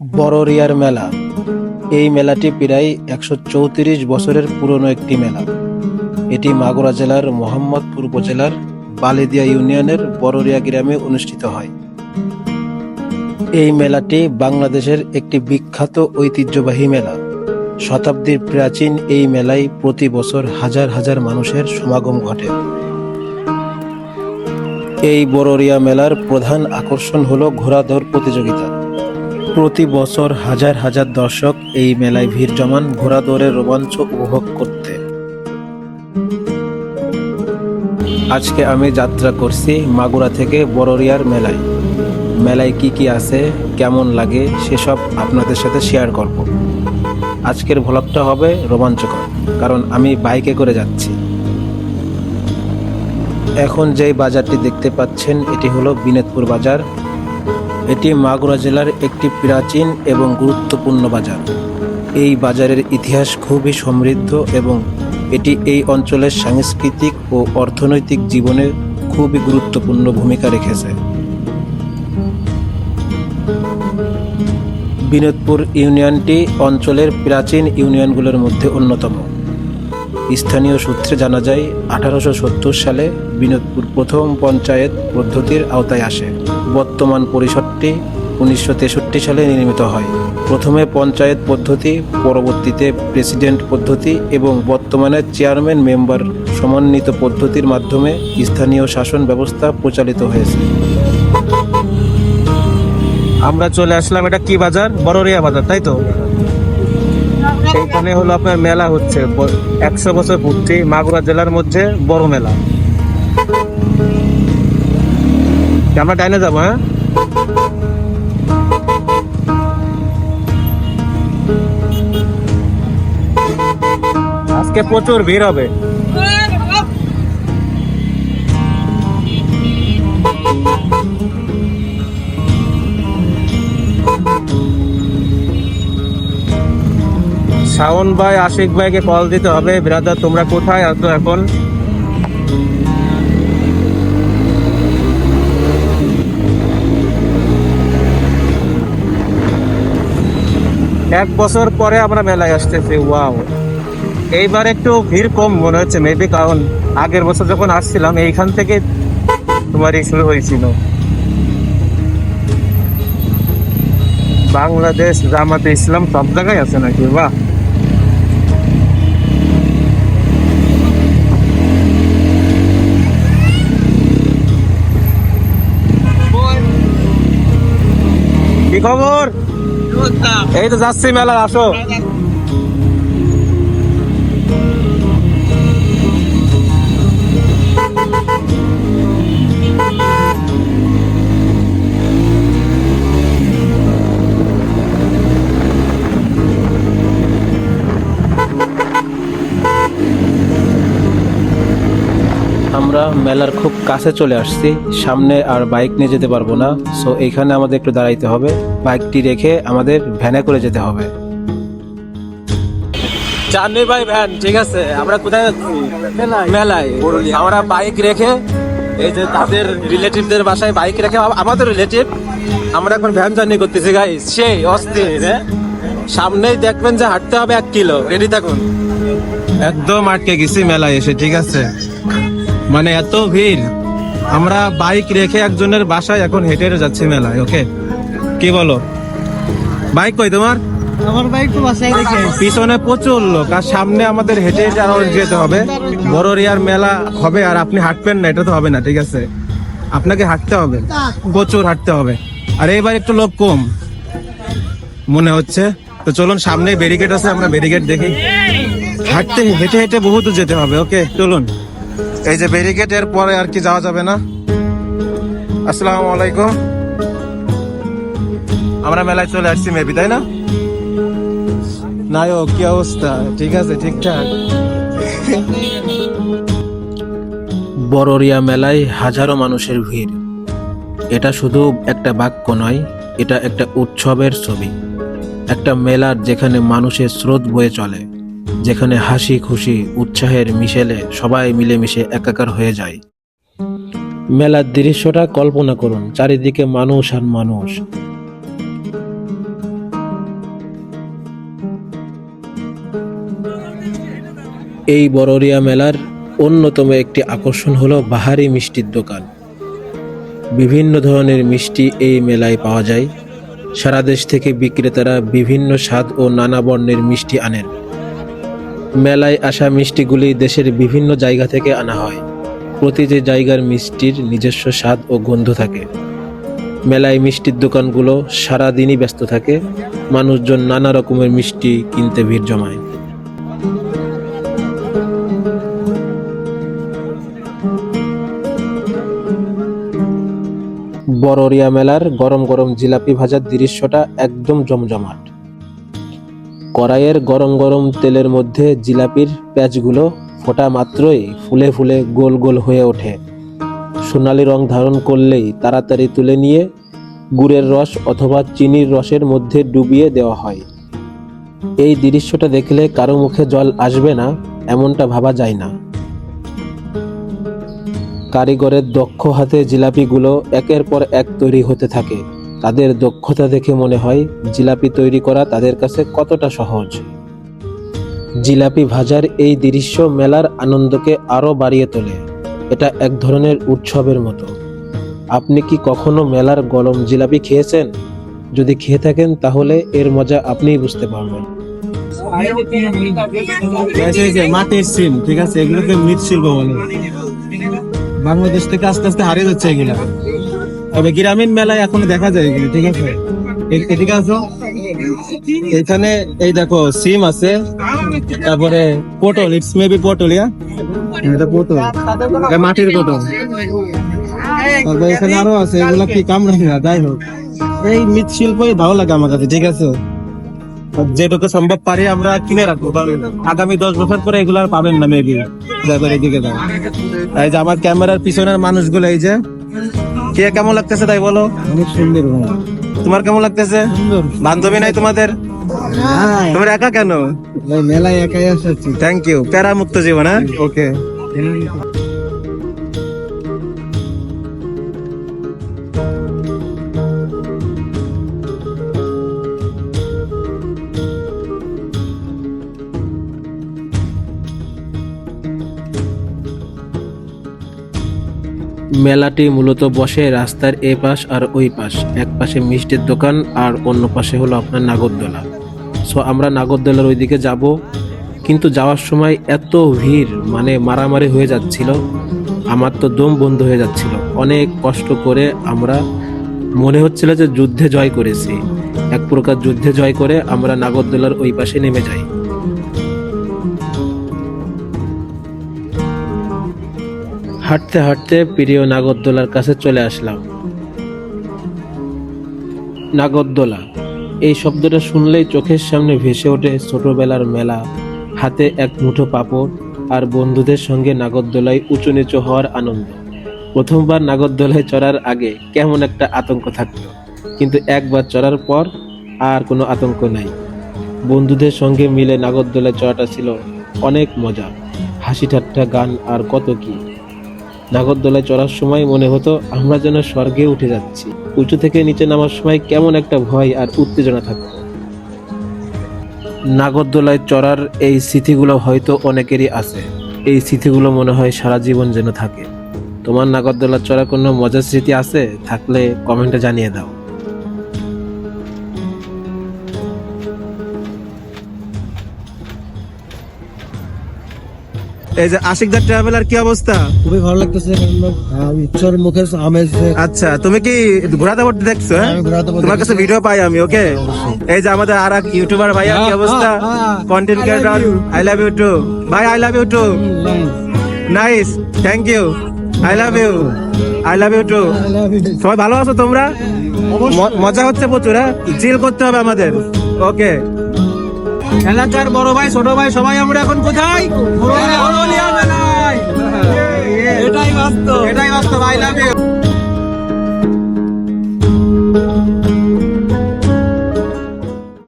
বড়রিয়ার মেলা। এই মেলাটি প্রায় একশো চৌত্রিশ বছরের পুরনো একটি মেলা। এটি মাগুরা জেলার মোহাম্মদপুর উপজেলার বালিদিয়া ইউনিয়নের বড়রিয়া গ্রামে অনুষ্ঠিত হয়। এই মেলাটি বাংলাদেশের একটি বিখ্যাত ঐতিহ্যবাহী মেলা। শতাব্দীর প্রাচীন এই মেলায় প্রতি বছর হাজার হাজার মানুষের সমাগম ঘটে। এই বড়রিয়া মেলার প্রধান আকর্ষণ হল ঘোড়া দৌড় প্রতিযোগিতা। প্রতি বছর হাজার হাজার দর্শক এই মেলায় ভিড় জমান ঘোড়া দৌড়ের রোমাঞ্চ উপভোগ করতে। আজকে আমি যাত্রা করছি মাগুরা থেকে বড়রিয়ার মেলায়। মেলায় কি কি আছে, কেমন লাগে, সেসব আপনাদের সাথে শেয়ার করব। আজকের ভ্লগটা হবে রোমাঞ্চকর, কারণ আমি বাইকে করে যাচ্ছি। এখন যেই বাজারটি দেখতে পাচ্ছেন, এটি হলো বিনোদপুর বাজার। এটি মাগুরা জেলার একটি প্রাচীন এবং গুরুত্বপূর্ণ বাজার। এই বাজারের ইতিহাস খুবই সমৃদ্ধ এবং এটি এই অঞ্চলের সাংস্কৃতিক ও অর্থনৈতিক জীবনে খুবই গুরুত্বপূর্ণ ভূমিকা রেখেছে। বিনোদপুর ইউনিয়নটি অঞ্চলের প্রাচীন ইউনিয়নগুলোর মধ্যে অন্যতম। স্থানীয় সূত্রে জানা যায়, আঠারোশো সত্তর সালে বিনোদপুর প্রথম পঞ্চায়েত পদ্ধতির আওতায় আসে। বর্তমান পরিষদটি উনিশশো তেষট্টি সালে নির্মিত হয়। প্রথমে পঞ্চায়েত পদ্ধতি, পরবর্তীতে প্রেসিডেন্ট পদ্ধতি এবং বর্তমানে চেয়ারম্যান মেম্বার সমন্বিত পদ্ধতির মাধ্যমে স্থানীয় শাসন ব্যবস্থা প্রচালিত হয়েছে। আমরা চলে আসলাম এটা কি বাজার? বড়রিয়া বাজার, তাই তো? এইখানে হলো আপনার মেলা হচ্ছে। একশো বছর পূর্তি মাগুরা জেলার মধ্যে বড় মেলা। আমরা ডাইনে যাব হ্যাঁ? আজকে প্রচুর ভিড় হবে। শাওন ভাই, আশিক ভাইকে কল দিতে হবে। ব্রাদার তোমরা কোথায় আছো এখন? এক বছর পরে আমরা মেলায় আসতেছি ওয়াও এইবার একটু ভিড় কম মনে হচ্ছে মেবি কারণ আগের বছর যখন আসছিলাম, এইখান থেকে তোমার শুরু হয়েছিল। বাংলাদেশ জামাতে ইসলাম সব জায়গায় আছে নাকি? বাহ! কি খবর? এই তো যাচ্ছি মেলা আসো। আমরা মেলার খুব কাছে চলে আসছি। সামনে আর বাইক নিয়ে যেতে পারব না। সো এইখানে আমাদের একটু দাঁড়াইতে হবে। বাইকটি রেখে আমাদের ভ্যানে করে যেতে হবে। চাঁদনি ভাই ভ্যান ঠিক আছে। আমরা কোথায় যাচ্ছি? মেলায়। আমরা বাইক রেখে এই যে তাদের রিলেটিভদের বাসায় বাইক রেখে আম- আমাদের রিলেটিভ আমরা এখন ভ্যান জার্নি করতেছি গাই সেই অস্থির হ্যাঁ? সামনেই দেখবেন যে হাঁটতে হবে এক কিলো। রেডি থাকুন। একদম আটকে গেছি মেলায় এসে ঠিক আছে? মানে এত ভিড়। আমরা বাইক রেখে একজনের বাসায় এখন হেঁটে যাচ্ছি মেলায় ওকে কি বলো? বাইক কই তোমার? আমার বাইক তো বাসায় রেখে পিছনে প্রচুর লোক আর সামনে আমাদের হেঁটে হেঁটে আরও যেতে হবে। বড়রিয়ার মেলা হবে আর আপনি হাঁটবেন না এটা তো হবে না ঠিক আছে? আপনাকে হাঁটতে হবে প্রচুর হাঁটতে হবে। আর এবার একটু লোক কম মনে হচ্ছে। তো চলুন সামনে ব্যারিকেড আছে আমরা ব্যারিকেড দেখি। হাঁটতে হেঁটে হেঁটে বহুত দূর যেতে হবে ওকে চলুন। এই যে ব্যারিকেড এর পরে আর কি যাওয়া যাবে না? আসসালামু আলাইকুম। আমরা মেলায় চলে আসছি মেবি তাই না? নায়ক, কি অবস্থা? ঠিক আছে, ঠিকঠাক। বড়রিয়া মেলায় হাজারো মানুষের ভিড়। এটা শুধু একটা বাক্য নয়, এটা একটা উৎসবের ছবি। একটা মেলার যেখানে মানুষের স্রোত বয়ে চলে। যেখানে হাসি, খুশি, উৎসাহের মিশেলে সবাই মিলেমিশে একাকার হয়ে যায়। মেলার দৃশ্যটা কল্পনা করুন, চারিদিকে মানুষ আর মানুষ। এই বড়রিয়া মেলার অন্যতম একটি আকর্ষণ হলো বাহারি মিষ্টির দোকান। বিভিন্ন ধরনের মিষ্টি এই মেলায় পাওয়া যায়। সারা দেশ থেকে বিক্রেতারা বিভিন্ন স্বাদ ও নানা বর্ণের মিষ্টি আনেন। মেলায় আসা মিষ্টিগুলি দেশের বিভিন্ন জায়গা থেকে আনা হয়। প্রতিটি জায়গার মিষ্টির নিজস্ব স্বাদ ও গন্ধ থাকে। মেলায় মিষ্টির দোকানগুলো সারা দিনই ব্যস্ত থাকে। মানুষজন নানা রকমের মিষ্টি কিনতে ভিড় জমায়। বড়রিয়া মেলার গরম গরম জিলাপি ভাজার দৃশ্যটা একদম জমজমাট। কড়াইয়ের গরম গরম তেলের মধ্যে জিলাপির প্যাচগুলো ফোটা মাত্রই ফুলে ফুলে গোল গোল হয়ে ওঠে। সোনালি রং ধারণ করলেই তাড়াতাড়ি তুলে নিয়ে গুড়ের রস অথবা চিনির রসের মধ্যে ডুবিয়ে দেওয়া হয়। এই দৃশ্যটা দেখলে কারও মুখে জল আসবে না, এমনটা ভাবা যায় না। কারিগরের দক্ষ হাতে জিলাপিগুলো একের পর এক তৈরি হতে থাকে। তাদের দক্ষতা দেখে মনে হয় জিলাপি তৈরি করা তাদের কাছে কতটা সহজ। জিলাপি ভাজার এই দৃশ্য মেলার আনন্দকে আরও বাড়িয়ে তোলে। এটা এক ধরনের উৎসবের মতো। আপনি কি কখনো মেলার গরম জিলাপি খেয়েছেন? যদি খেয়ে থাকেন তাহলে এর মজা আপনিই বুঝতে পারবেন। ঠিক আছে? এগুলোকে মৃৎশিল্প বলে। বাংলাদেশ থেকে আস্তে আস্তে হারিয়ে যাচ্ছে এগুলা। তবে গ্রামীণ মেলায় এখন দেখা যায় ঠিক আছে? এদিকে আসো। এখানে এই দেখো, সিম আছে, তারপরে পটল ইটস মেবি পটল ইয়া এটা পটল। মাটির পটল। তারপরে এখানে আরও আছে, এগুলা কি কামড়াই না, যাই হোক। এই মৃৎশিল্পই ভালো লাগে আমার কাছে, ঠিক আছে? যেটুকু সম্ভব পারি আমরা কিনে রাখব আগামী দশ বছর পরে এগুলো আর পাবেন না মেবি এদিকে এই যে আমার ক্যামেরার পিছনের মানুষগুলো, এই যে। কে কেমন লাগতেছে তাই বলো? অনেক সুন্দর তোমার কেমন লাগতেছে? বান্ধবী নাই তোমাদের? তোমার একা কেন? মেলায় একাই আসছি থ্যাংক ইউ প্যারা মুক্ত জীবন হ্যাঁ? ওকে মেলাটি মূলত বসে রাস্তার এ পাশ আর ওই পাশ এক পাশে মিষ্টির দোকান আর অন্য পাশে হলো আপনার নাগরদোলা। সো আমরা নাগরদোলার ওইদিকে যাব, কিন্তু যাওয়ার সময় এত ভিড় মানে মারামারি হয়ে যাচ্ছিল, আমার তো দম বন্ধ হয়ে যাচ্ছিল। অনেক কষ্ট করে আমরা, মনে হচ্ছিল যে যুদ্ধে জয় করেছি। এক প্রকার যুদ্ধে জয় করে আমরা নাগরদোলার ওই পাশে নেমে যাই। হাঁটতে হাঁটতে প্রিয় নাগরদোলার কাছে চলে আসলাম। নাগরদোলা, এই শব্দটা শুনলেই চোখের সামনে ভেসে ওঠে ছোটবেলার মেলা, হাতে এক মুঠো পাপড় আর বন্ধুদের সঙ্গে নাগরদোলায় উঁচু নিচু হওয়ার আনন্দ। প্রথমবার নাগরদোলায় চড়ার আগে কেমন একটা আতঙ্ক থাকতো কিন্তু একবার চড়ার পর আর কোনো আতঙ্ক নাই। বন্ধুদের সঙ্গে মিলে নাগরদোলায় চড়াটা ছিল অনেক মজা, হাসি ঠাট্টা গান আর কত কি। নাগরদোলায় চড়ার সময় মনে হতো আমরা যেন স্বর্গে উঠে যাচ্ছি। উঁচু থেকে নিচে নামার সময় কেমন একটা ভয় আর উত্তেজনা থাকত। নাগরদোলায় চড়ার এই স্মৃতিগুলো হয়তো অনেকেরই আছে। এই স্মৃতিগুলো মনে হয় সারা জীবন যেন থাকে। তোমার নাগরদোলা চড়া কোনো মজার স্মৃতি আছে? থাকলে কমেন্টে জানিয়ে দাও। এই যে আশিকদার ট্রাভেলার কি অবস্থা? খুবই ভালো লাগতেছে উচ্চর মুখের আমেজ আচ্ছা তুমি কি ঘোরাতে পড়তে দেখছ হ্যাঁ? পড়তে তোমার কাছে ভিডিও পাই আমি ওকে এই যে আমাদের আর এক ইউটিউবার ভাইয়া কি হ্যাঁ, অবস্থা? হ্যাঁ, হ্যাঁ। Content creator I love you too ভাই I love you too nice thank you I love you I love you too সবাই ভালো আছো তোমরা? মজা হচ্ছে প্রচুর হ্যাঁ? চিল করতে হবে আমাদের ওকে এলাকার বড় ভাই ছোট ভাই সবাই আমরা এখন কোথায়? বাস্তব। এটাই বাস্তব আই লাভ ইউ